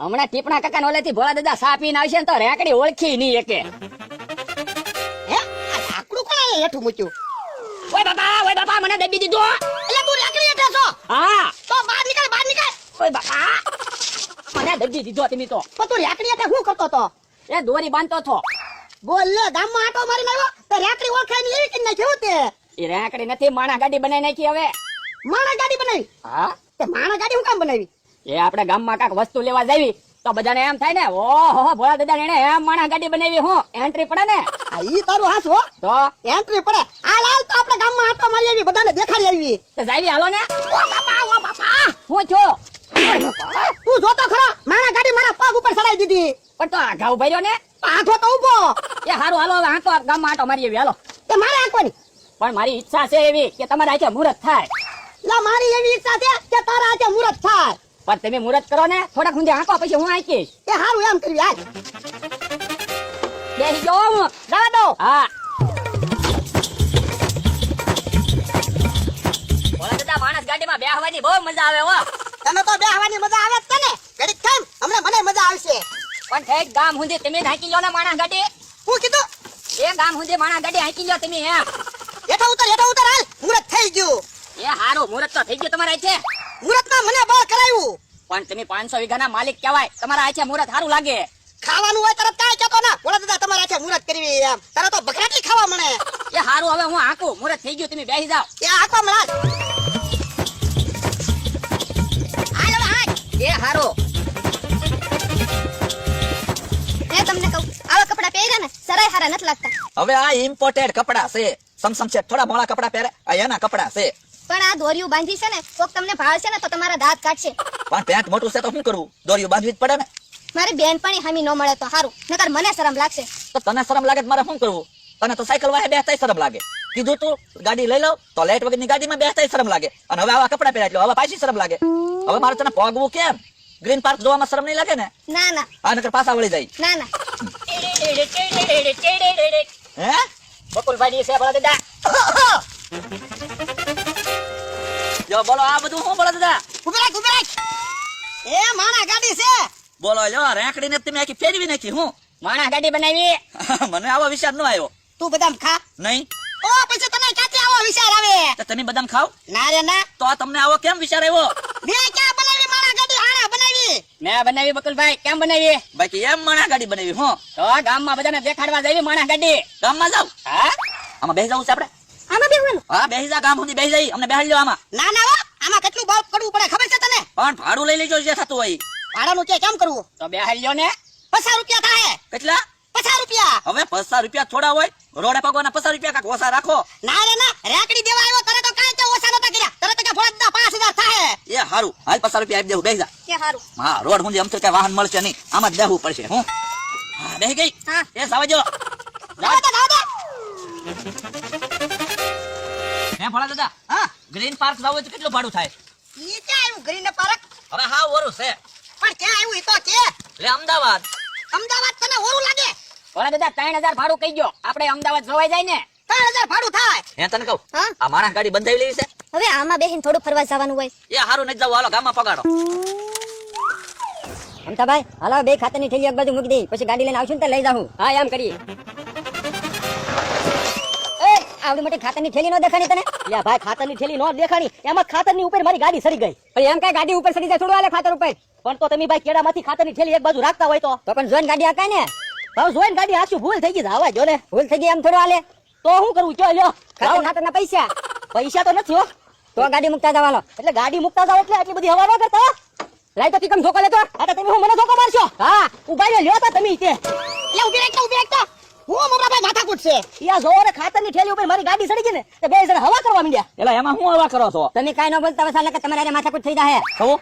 હમણાં ટીપણા કાકા ઓલેથી ભોળા દાદા સા પીને આવશે ને તો રેકડી ઓળખી નહીં એકે. હે? આ લાકડું કોણે હેઠું મૂક્યું? ઓય બાપા ઓય બાપા મને દબી દીધો. એટલે તું રેકડી હેઠે છો? હા. તો બહાર નીકળ બહાર નીકળ. ઓય બાપા. મને દબી દીધો તમે તો. પણ તું રેકડી હેઠે શું કરતો તો એ દોરી બાંધતો તો બોલ લે ગામમાં આટો મારીને આવ્યો? તો રેકડી ઓળખાયની એવી કરી નાખ્યું તે? એ રેકડી નથી માણા ગાડી બનાવી નાખી હવે. માણા ગાડી બનાવી? હા? તે માણા ગાડી હું કામ બનાવી? એ આપણે ગામમાં કાંક વસ્તુ લેવા જાવી તો બધાને એમ થાય ને ઓહો ભોળા દાદા એને એમ માણા ગાડી બનાવી હું એન્ટ્રી પડે ને. આ ઈ તારું હાસ હો. તો? એન્ટ્રી પડે. આ લાલ તો આપણે ગામમાં આટો મારી આવી બધાને દેખાડી આવી. તો જાવી હાલો ને. ઓ બાપા ઓ બાપા. હું છો. તું જોતો ખરો માણા ગાડી મારા પગ ઉપર ચડાઈ દીધી. પણ તો આ ઘાવ ભર્યો ને. આખો તો ઊભો એ હારું હાલો હવે આંટો ગામમાં આટો મારી આવી હાલો. એ મારે આંકવાની પણ મારી ઈચ્છા છે એવી કે તમારે આજે મુહૂર્ત થાય. લા મારી એવી ઈચ્છા છે કે તારા આજે મુહૂર્ત થાય. પણ તમે મુરત કરો ને થોડાક ઊંધે આંકો પછી હું આંકીશ એ હારું એમ કર્યું આજ બેસી જો હું. જવા દો. હા. ભોળા દાદા માણસ ગાડીમાં બેહવાની બહુ મજા આવે હો. તને તો બેહવાની મજા આવે જ તને ઘડીક કેમ હમણાં મને મજા આવશે. પણ ઠેક ગામ સુધી તમે હાંકી લો ને માણસ ગાડી. હું કીધું? એ ગામ સુધી માણસ ગાડી હાંકી લો તમે એમ હેઠો ઉતર હેઠો ઉતર હાલ. મુહૂર્ત થઈ ગયું. એ હારું મુરત તો થઈ ગયું તમારે છે. મને બળ કરાયું. પણ તમે પાંચસો વીઘાના માલિક કહેવાય. તમારા આ મુરત સારું લાગે. ખાવાનું હોય તરત કાંઈ કહેતો ના? બોલા દાદા તમારા આજે મુરત કરવી એમ. તારા તો બકરાટી ખાવા મને એ સારું હવે હું આંકું મુરત થઈ ગયું તમે બેસી જાઓ. એ આંકો હાલ હવે એ હારું. મેં તમને કહું આવા કપડા પહેર્યા ને સરાય હારા નથી લાગતા. હવે આ ઇમ્પોર્ટેડ કપડા છે. સમસમ છે થોડા મોળા કપડા પહેરે આ એના કપડા છે. પણ આ દોરીયું બાંધી છે ને કોક તમને ભાળશે ને તો તમારા દાંત કાઢશે. પણ પેન્ટ મોટું છે તો શું કરવું દોરીઓ બાંધવી જ પડે ને. મારી બેનપણી હામી ન મળે તો સારું નકર મને શરમ લાગશે. તો તને શરમ લાગે તો મારે શું કરવું? તને તો સાયકલ વાહે બેસતા શરમ લાગે. કીધું તું ગાડી લઈ લઉં તો લાઈટ વગરની ગાડીમાં બેસતા શરમ લાગે. અને હવે આવા કપડા પહેર્યા એટલે હવે પાછી શરમ લાગે. હવે મારે તને પોગવું કેમ? ગ્રીન પાર્ક જોવામાં શરમ નહીં લાગે ને? ના ના. આ નકર પાછા વળી જાય. ના ના. હે? બકુલભાઈ છે ભોળા દાદા જો બોલો આ બધું શું બોલો દાદા? ઉભરાક ઉભરાક એ માણા ગાડી છે. બોલો જો રેકડીને તમે આખી ફેરવી નાખી હું? માણા ગાડી બનાવી. મને આવો વિચાર ન આવ્યો. તું બદામ ખા. નહીં? ઓ પછી તને ક્યાંથી આવો વિચાર આવે? તો તમે બદામ ખાવ ના રે ના. તો તમને આવો કેમ વિચાર આવ્યો? મેં ક્યાં બનાવી માણા ગાડી? આણા બનાવી. મેં બનાવી બકુલભાઈ. કેમ બનાવી? બાકી એમ માણા ગાડી બનાવી હું? તો ગામમાં બધાને દેખાડવા જાવી માણા ગાડી. ગામમાં જાવ હા? આમાં બેસી જવું છે આપણે? આમાં બેહવાનું હા બેસી જા ગામ સુધી બેસી જઈ. અમને બેહાડી લો આમાં. ના ના હો. આમાં કેટલું બળ કરવું પડે ખબર છે તને? પણ ભાડું લઈ લેજો જે થતું હોય. ભાડાનું કે કેમ કરવું? તો બેહાડી લ્યો ને. પચાસ રૂપિયા થાય કેટલા? પચાસ રૂપિયા. હવે પચાસ રૂપિયા થોડા હોય. રોડે પગવાના પચાસ રૂપિયા કાંઈક ઓછા રાખો. ના રે ના. રેકડી દેવા આવ્યો તને તો કાંઈ તે ઓછા નતા કર્યા. તને તો કે ફોન દા પાંચ હજાર થાય એ હારું. હાલ પચાસ રૂપિયા આપી દેવું. બેસી જા. કે હારું? હા રોડ સુધી આમ તો કઈ વાહન મળશે નહીં. આમાં જ બેહવું પડશે હું. હા બેસી ગઈ. હા. એ સાવજો. જાઓ દે જાઓ દે. હે ભોળા દાદા? હા. ગ્રીન પાર્ક જાવ તો કેટલું ભાડું થાય? ઈ ક્યાં આવ્યું? ગ્રીન પાર્ક હવે હા ઓરું છે. પણ ક્યાં આવ્યું? ઈ તો કે લે અમદાવાદ. અમદાવાદ તને ઓરું લાગે? ભોળા દાદા ત્રણ હજાર ભાડું કહી ગયો આપણે અમદાવાદ જવાય જાય ને. ત્રણ હજાર ભાડું થાય. હે તને કહું? હા. આ માણસ ગાડી બંધાઈ લેવી છે? હવે આમાં બેહીને થોડું ફરવા જવાનું હોય. એ હારું નથી જવું હાલો ગામમાં પગાડો. અમતાભાઈ હાલો બે ખાતાની થેલી એક બાજુ મૂકી દઈ પછી ગાડી લઈને આવશું ને લઈ જાઉં. હા એમ કરીએ. આવડી મોટી ખાતરની થેલી નો દેખાણી તને? યા ભાઈ ખાતરની થેલી નો દેખાણી. એમાં ખાતરની ઉપર મારી ગાડી સરી ગઈ. પણ એમ કઈ ગાડી ઉપર સરી જાય છોડવા ખાતર ઉપર? પણ તો તમે ભાઈ કેડામાંથી ખાતરની થેલી એક બાજુ રાખતા હોય તો? તો પણ જોઈને ગાડી આકાય ને? હવે જોઈને ગાડી આશું ભૂલ થઈ ગઈ આવા જો ને ભૂલ થઈ ગઈ એમ થોડું હાલે. તો શું કરવું ચો લ્યો. ખાતર ખાતરના પૈસા. પૈસા તો નથી હો. તો ગાડી મુકતા જવાનો એટલે ગાડી મુકતા જાવ એટલે આટલી બધી હવા ન કરતા લાઈ તો તીકમ ધોકો લેતો. આ તો તમે હું મને ધોકો મારશો? હા. ઊભા લ્યો તો તમે તે. લે ઊભી રાખ ઊભી રાખ હું મોટાભાઈ માથા કૂટશે યા જોરે ખાતરની થેલી ઉપર મારી ગાડી સડી ગઈ ને તો બે જણા હવા કરવા માંડ્યા. એટલે એમાં હું હવા કરો છો? તમે કાઈ ન બોલતા વસાલે કે તમારે માથાકૂટ થઈ જાય કહું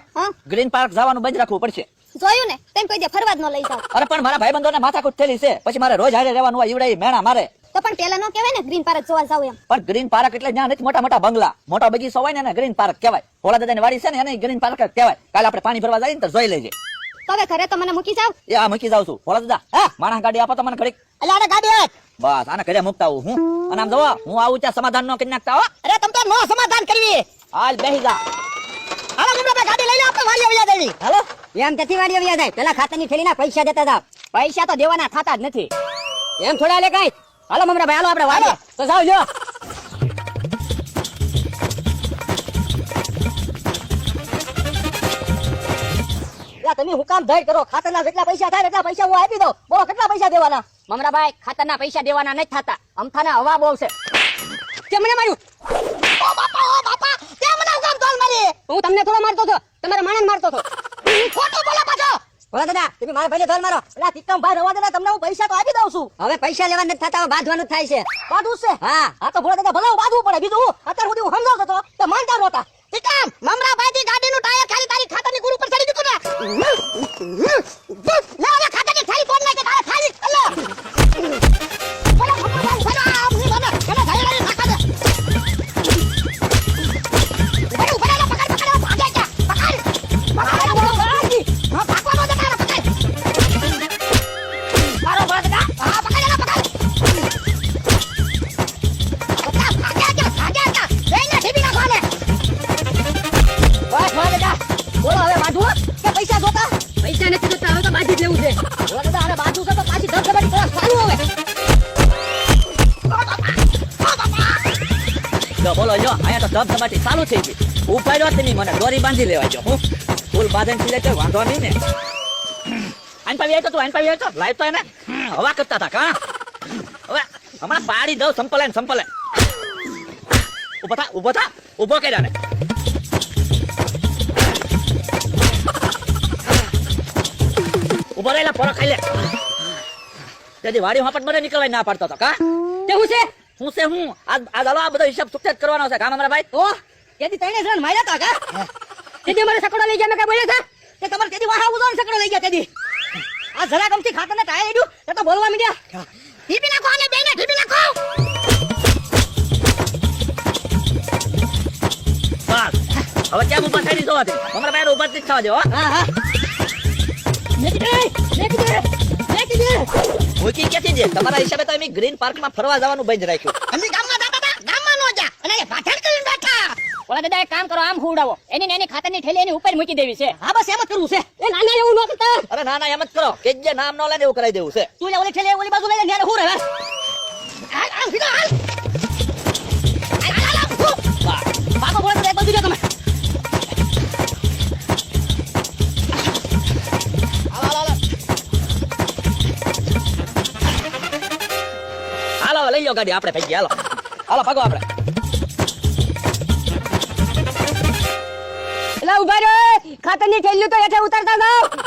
ગ્રીન પાર્ક જવાનું બંધ રાખવું પડશે. જોયું ને તેમ કોઈ દે ફરવા જ ન લઈ જાવ અરે પણ મારા ભાઈબંધોને માથાકૂટ થયેલી છે. પછી મારે રોજ હારે રહેવાનું હોય ઈવડે મેણા મારે. તો પણ પેલા ન કહેવાય ને ગ્રીન પાર્ક જોવા જાવ એમ. પણ ગ્રીન પાર્ક એટલે જ્યાં નથી મોટા મોટા બંગલા. મોટા બગીચો હોય ને એને ગ્રીન પાર્ક કહેવાય. ભોળા દાદાની વાડી છે ને એને ગ્રીન પાર્ક કહેવાય. કાલે આપણે પાણી ભરવા જઈએ ને તો જોઈ લેજે. તો હવે ઘરે તો મને મૂકી જાવ. એ આ મૂકી જાવ છું. ભોળા દાદા હા માણસ ગાડી આપો તમને મને ઘડીક. એટલે આને ગાડી હાક. બસ આને ઘરે મૂકતા આવું હું? અને આમ જોવો હું આવું ત્યાં સમાધાન નો કરી નાખતા હો. અરે તમ તો નો સમાધાન કરવી. હાલ બેહી જા. હાલો મોટાભાઈ ગાડી લઈ લે આપણે વાળી આવ્યા દેવી હાલો. એમ તેથી વાડીઓ વ્યા જાય. પેલા ખાતરની થેલીના પૈસા દેતા જાવ પૈસા તો દેવાના થતા જ નથી. એમ થોડા લે કઈ. હાલો મમરાભાઈ હાલો આપણે વાડીએ. તો જાવ લ્યો. યા તમે હું કામ ધડ કરો? ખાતરના જેટલા પૈસા થાય એટલા પૈસા હું આપી દઉં. બોલો કેટલા પૈસા દેવાના? મમરાભાઈ ખાતરના પૈસા દેવાના નથી થતા. અમથાના હવા બહુ છે. કેમ માર્યું? ઓ બાપા ઓ બાપા કેમને કામ ધોલ મારી? હું તમને થોડો મારતો હતો. તમારા માણસ મારતો હતો. ખોટો ખોટું પાછો. બોલા દાદા તમે મારા ભાઈને ધોલ મારો. પેલા તિક્કમ ભાઈ રવા દાદા તમને હું પૈસા તો આપી દઉં છું. હવે પૈસા લેવા નથી થતા બાંધવાનું થાય છે. બાંધવું છે? હા. હા તો ભોળા દાદા ભલા બાંધવું પડે. બીજું હું? અત્યાર સુધી હું સમજાવતો હતો. તો માનતા નહોતા. ઠીક મમરાભાઈ ગાડી ગાડીનું ટાયર Woof! Woof! Woof! ધબધબાટી ચાલુ થઈ ગઈ. ઉપાડ્યો જ નહીં, મને દોરી બાંધી લેવા જો, હું ફૂલ બાંધણથી લેતો વાંધો નહીં ને. આઈન પાવી આવ્યો તું આઈન પાવી આવ્યો લાઈવ તો એને. હવા કરતા હતા, કા? હવે હમણાં પાડી દઉં, સંપલે સંપલે. ઊભો થા ઊભો થા, ઊભો કર્યા ને. ઊભો રહેલા પોરો ખાઈ લે. તેથી વાડી હાપટ મને નીકળવા ના પાડતો હતો, કા? તે હું છે? હું છે હું? આ દાડો આ બધો હિસાબ સુખતે કરવાનો છે. કામ અમારા ભાઈ? ઓ તેથી તઈને જણ માર્યા તા કા? તેથી મારે સકડો લઈ ગયા મેં કઈ બોલ્યા છે કે તમારે તેથી વાહા ઉદો સકડો લઈ ગયા તેથી આ જરા કમથી ખાતર ને ટાયર એડ્યું તે તો બોલવા મીડ્યા. ટીપી નાખો આને બેને ટીપી નાખો. બસ. હવે કેમ ઊભા થઈ જવા દે? અમારા ભાઈ ઊભા જ થવા દે હો. હા હા. મેકી દે મેકી દે મેકી દે મૂકી ક્યાંથી છે તમારા હિસાબે તો અમે ગ્રીન પાર્કમાં ફરવા જવાનું બંધ રાખ્યું અમે ગામમાં દાદા હતા ગામમાં નો જા અને એ પાછળ કરીને બેઠા ઓલા દાદા એક કામ કરો આમ ખવડાવો એની ને એની ખાતરની થેલી એની ઉપર મૂકી દેવી છે હા બસ એમ જ કરવું છે એ નાના એવું ન કરતા અરે ના ના એમ જ કરો કે જે નામ ન લે ને એવું કરાઈ દેવું છે તું લે ઓલી થેલી ઓલી બાજુ લઈ લે ને હું રહે હાલ હાલ હાલ હાલ હાલ હાલ હું. બસ. પાકો બોલે તો એક બાજુ રહ્યો તમે હાલો ગાડી, આપણે ભાઈ હાલો. હાલો, ભાગો આપણે. એટલે ઊભા રે ખાતરની થેલ્યું તો હેઠે ઉતારતા જાઓ.